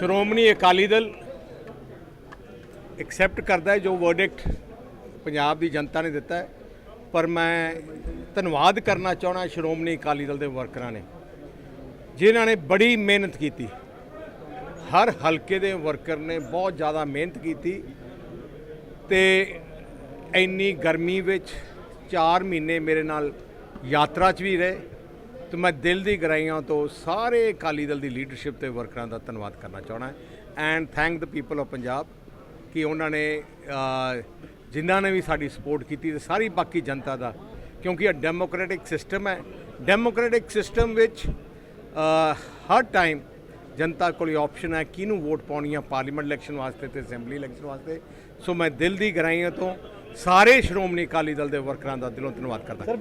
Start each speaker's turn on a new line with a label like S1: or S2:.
S1: Shiromani Akali Dal accept ਕਰਦਾ ਹੈ ਜੋ ਵਰਡਿਕਟ ਪੰਜਾਬ ਦੀ ਜਨਤਾ ਨੇ ਦਿੱਤਾ ਹੈ। ਪਰ ਮੈਂ ਧੰਨਵਾਦ ਕਰਨਾ ਚਾਹਣਾ ਸ਼੍ਰੋਮਣੀ ਅਕਾਲੀ ਦਲ ਦੇ ਵਰਕਰਾਂ ਨੇ, ਜਿਨ੍ਹਾਂ ਨੇ ਬੜੀ ਮਿਹਨਤ ਕੀਤੀ। ਹਰ ਹਲਕੇ ਦੇ ਵਰਕਰ ਨੇ ਬਹੁਤ ਜ਼ਿਆਦਾ ਮਿਹਨਤ ਕੀਤੀ ਤੇ ਇੰਨੀ ਗਰਮੀ ਵਿੱਚ 4 ਮਹੀਨੇ ਮੇਰੇ ਨਾਲ ਯਾਤਰਾ 'ਚ ਵੀ ਰਹੇ। ਤੇ ਮੈਂ ਦਿਲ ਦੀ ਗਹਿਰਾਈਆਂ ਤੋਂ ਸਾਰੇ ਅਕਾਲੀ ਦਲ ਦੀ ਲੀਡਰਸ਼ਿਪ ਤੇ ਵਰਕਰਾਂ ਦਾ ਧੰਨਵਾਦ ਕਰਨਾ ਚਾਹਣਾ and thank the people of Punjab ਕਿ ਉਹਨਾਂ ਨੇ ਜਿਨ੍ਹਾਂ ਨੇ ਵੀ ਸਾਡੀ ਸਪੋਰਟ ਕੀਤੀ ਤੇ ਸਾਰੀ ਬਾਕੀ ਜਨਤਾ ਦਾ, ਕਿਉਂਕਿ ਇਹ ਡੈਮੋਕ੍ਰੈਟਿਕ ਸਿਸਟਮ ਹੈ। ਡੈਮੋਕ੍ਰੈਟਿਕ ਸਿਸਟਮ ਵਿੱਚ ਹਰ ਟਾਈਮ ਜਨਤਾ ਕੋਲ ਆਪਸ਼ਨ ਹੈ ਕਿਹਨੂੰ ਵੋਟ ਪਾਉਣੀ ਹੈ ਪਾਰਲੀਮੈਂਟ ਇਲੈਕਸ਼ਨ ਵਾਸਤੇ ਤੇ ਅਸੈਂਬਲੀ ਇਲੈਕਸ਼ਨ ਵਾਸਤੇ। ਸੋ ਮੈਂ ਦਿਲ ਦੀ ਗਹਿਰਾਈਆਂ ਤੋਂ ਸਾਰੇ ਸ਼੍ਰੋਮਣੀ ਅਕਾਲੀ ਦਲ ਦੇ ਵਰਕਰਾਂ ਦਾ ਦਿਲੋਂ ਧੰਨਵਾਦ ਕਰਦਾ
S2: ਸਰ